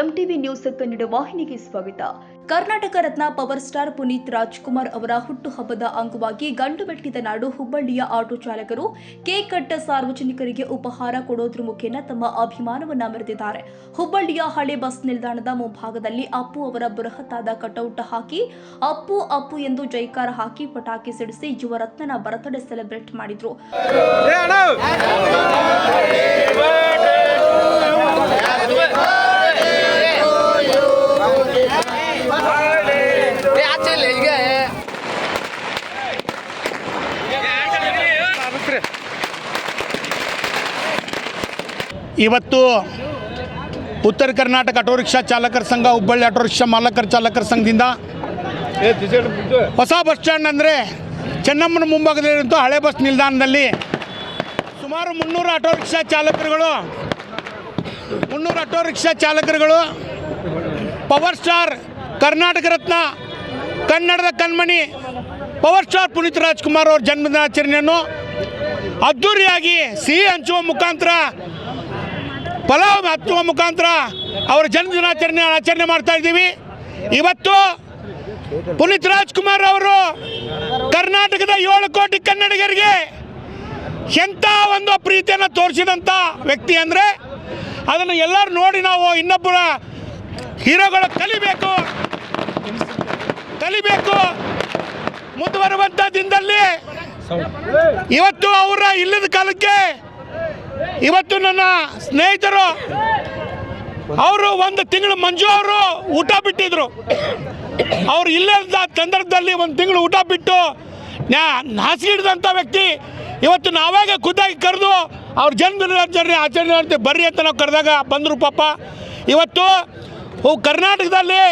MTV news Kannada ವಾಹಿನಿಗೆ ಸ್ವಾಗತ. Karnataka Ratna power star Puneeth Rajkumar ಅವರ ಹುಟ್ಟುಹಬ್ಬದ ಅಂಗವಾಗಿ ಗಂಡು ಮೆಟ್ಟಿದ ನಾಡು ಹುಬ್ಬಳ್ಳಿಯ ಆಟೋ ಚಾಲಕರು ಕೇಕ್ ಕಟ್ಟ ಸಾರ್ವಜನಿಕರಿಗೆ ಉಪಹಾರ ಕೊಡೋದ್ರ ಮುಖೇನ ತಮ್ಮ ಅಭಿಮಾನವನ್ನ ಮೆರೆದಿದ್ದಾರೆ. ಹುಬ್ಬಳ್ಳಿಯ ಹಳೆ ಬಸ್ ನಿಲ್ದಾಣದ ಮುಂಭಾಗದಲ್ಲಿ ಅಪ್ಪು ಅವರ ಬೃಹತ್ತಾದ ಕಟೌಟ್ ಹಾಕಿ, ಅಪ್ಪು ಅಪ್ಪು ಎಂದು ಜೈಕಾರ ಹಾಕಿ ಪಟಾಕಿ ಸಿಡಿಸಿ ಯುವರತ್ನನ ಬರ್ತಡೇ ಸೆಲೆಬ್ರೇಟ್ ಮಾಡಿದ್ರು. ಇವತ್ತು ಉತ್ತರ ಕರ್ನಾಟಕ ಆಟೋ ರಿಕ್ಷಾ ಚಾಲಕರ ಸಂಘ ಹುಬ್ಬಳ್ಳಿ ಆಟೋ ರಿಕ್ಷಾ ಮಾಲಕರ ಚಾಲಕರ ಸಂಘದಿಂದ ಹೊಸ ಬಸ್ ಸ್ಟ್ಯಾಂಡ್ ಅಂದರೆ ಚೆನ್ನಮ್ಮನ ಮುಂಭಾಗದಲ್ಲಿರುವಂಥ ಹಳೆ ಬಸ್ ನಿಲ್ದಾಣದಲ್ಲಿ ಸುಮಾರು ಮುನ್ನೂರು ಆಟೋ ರಿಕ್ಷಾ ಚಾಲಕರುಗಳು ಮುನ್ನೂರು ಆಟೋ ರಿಕ್ಷಾ ಚಾಲಕರುಗಳು ಪವರ್ ಸ್ಟಾರ್ ಕರ್ನಾಟಕ ರತ್ನ ಕನ್ನಡದ ಕಣ್ಮಣಿ ಪವರ್ ಸ್ಟಾರ್ ಪುನೀತ್ ರಾಜ್ಕುಮಾರ್ ಅವ್ರ ಜನ್ಮದಿನಾಚರಣೆಯನ್ನು ಅದ್ಧೂರಿಯಾಗಿ ಸಿಹಿ ಹಂಚುವ ಮುಖಾಂತರ ಪಲಾವ್ ಹಚ್ಚುವ ಮುಖಾಂತರ ಅವರ ಜನ್ಮದಿನಾಚರಣೆ ಆಚರಣೆ ಮಾಡ್ತಾ ಇದ್ದೀವಿ. ಇವತ್ತು ಪುನೀತ್ ರಾಜ್ಕುಮಾರ್ ಅವರು ಕರ್ನಾಟಕದ ಏಳು ಕೋಟಿ ಕನ್ನಡಿಗರಿಗೆ ಎಂಥ ಒಂದು ಪ್ರೀತಿಯನ್ನು ತೋರಿಸಿದಂಥ ವ್ಯಕ್ತಿ ಅಂದರೆ ಅದನ್ನು ಎಲ್ಲರೂ ನೋಡಿ ನಾವು ಇನ್ನೊಬ್ಬರ ಹೀರೋಗಳು ಕಲಿಬೇಕು. ಕಲಿಬೇಕು. ಮುಂದುವರುವಂಥ ದಿನದಲ್ಲಿ ಇವತ್ತು ಅವರ ಇಲ್ಲದ ಕಾಲಕ್ಕೆ ಇವತ್ತು ನನ್ನ ಸ್ನೇಹಿತರು, ಅವರು ಒಂದು ತಿಂಗಳು ಮಂಜು ಅವರು ಊಟ ಬಿಟ್ಟಿದ್ರು. ಅವ್ರು ಇಲ್ಲದ ಸಂದರ್ಭದಲ್ಲಿ ಒಂದು ತಿಂಗಳು ಊಟ ಬಿಟ್ಟು ನ್ಯಾ ಹಾಸಿಗೆ ಹಿಡಿದಂಥ ವ್ಯಕ್ತಿ, ಇವತ್ತು ನಾವಾಗ ಖುದ್ದಾಗಿ ಕರೆದು ಅವ್ರ ಜನ್ಮದಿನಾಚರಣೆ ಆಚರಣೆ ಅಂತ ಬರ್ರಿ ಅಂತ ನಾವು ಕರೆದಾಗ ಬಂದರು ಪಾಪ. ಇವತ್ತು ಕರ್ನಾಟಕದಲ್ಲಿ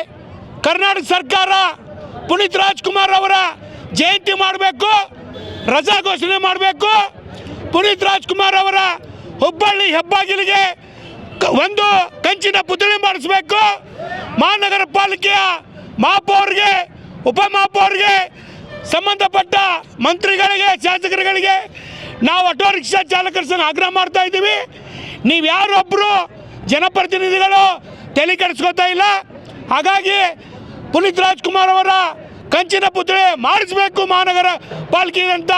ಕರ್ನಾಟಕ ಸರ್ಕಾರ ಪುನೀತ್ ರಾಜ್ಕುಮಾರ್ ಅವರ ಜಯಂತಿ ಮಾಡಬೇಕು, ರಜಾ ಘೋಷಣೆ ಮಾಡಬೇಕು. ಪುನೀತ್ ರಾಜ್ಕುಮಾರ್ ಅವರ ಹುಬ್ಬಳ್ಳಿ ಹೆಬ್ಬಾಗಿಲಿಗೆ ಒಂದು ಕಂಚಿನ ಪುತ್ಥಳಿ ಮಾಡಿಸ್ಬೇಕು. ಮಹಾನಗರ ಪಾಲಿಕೆಯ ಮಹಾಪೌರ್ಗೆ ಉಪಮಹಾಪೌರ್ಗೆ ಸಂಬಂಧಪಟ್ಟ ಮಂತ್ರಿಗಳಿಗೆ, ಶಾಸಕರುಗಳಿಗೆ ನಾವು ಆಟೋ ರಿಕ್ಷಾ ಚಾಲಕರ ಸಂಘ ಆಗ್ರಹ ಮಾಡ್ತಾ ಇದ್ದೀವಿ. ನೀವು ಯಾರೊಬ್ಬರು ಜನಪ್ರತಿನಿಧಿಗಳು ತಲೆ ಕೆಡಿಸ್ಕೊತಾ ಇಲ್ಲ. ಹಾಗಾಗಿ ಪುನೀತ್ ರಾಜ್ಕುಮಾರ್ ಅವರ ಕಂಚಿನ ಪುತ್ಳೆ ಮಾಡಿಸ್ಬೇಕು ಮಹಾನಗರ ಪಾಲಿಕೆಯಂತ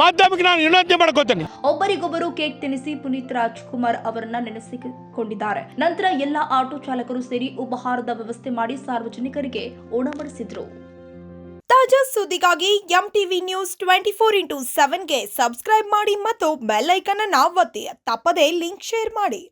ಮಾಧ್ಯಮಕ್ಕೆ ನಾನು ವಿನಂತಿ ಮಾಡ್ಕೋತೇನೆ. ಒಬ್ಬರಿಗೊಬ್ಬರು ಕೇಕ್ ತಿನ್ನಿಸಿ ಪುನೀತ್ ರಾಜ್ಕುಮಾರ್ ಅವರನ್ನ ನೆನೆಸಿಕೊಂಡಿದ್ದಾರೆ. ನಂತರ ಎಲ್ಲ ಆಟೋ ಚಾಲಕರು ಸೇರಿ ಉಪಹಾರದ ವ್ಯವಸ್ಥೆ ಮಾಡಿ ಸಾರ್ವಜನಿಕರಿಗೆ ಉಣಬಡಿಸಿದ್ರು ತಾಜಾ ಸುದ್ದಿಗಾಗಿ M TV news twenty four into ಸೆವೆನ್ಗೆ subscribe ಮಾಡಿ ಮತ್ತು ಬೆಲ್ ಐಕನ್ ಅನ್ನು ಒತ್ತಿ. ತಪ್ಪದೇ ಲಿಂಕ್ ಶೇರ್ ಮಾಡಿ.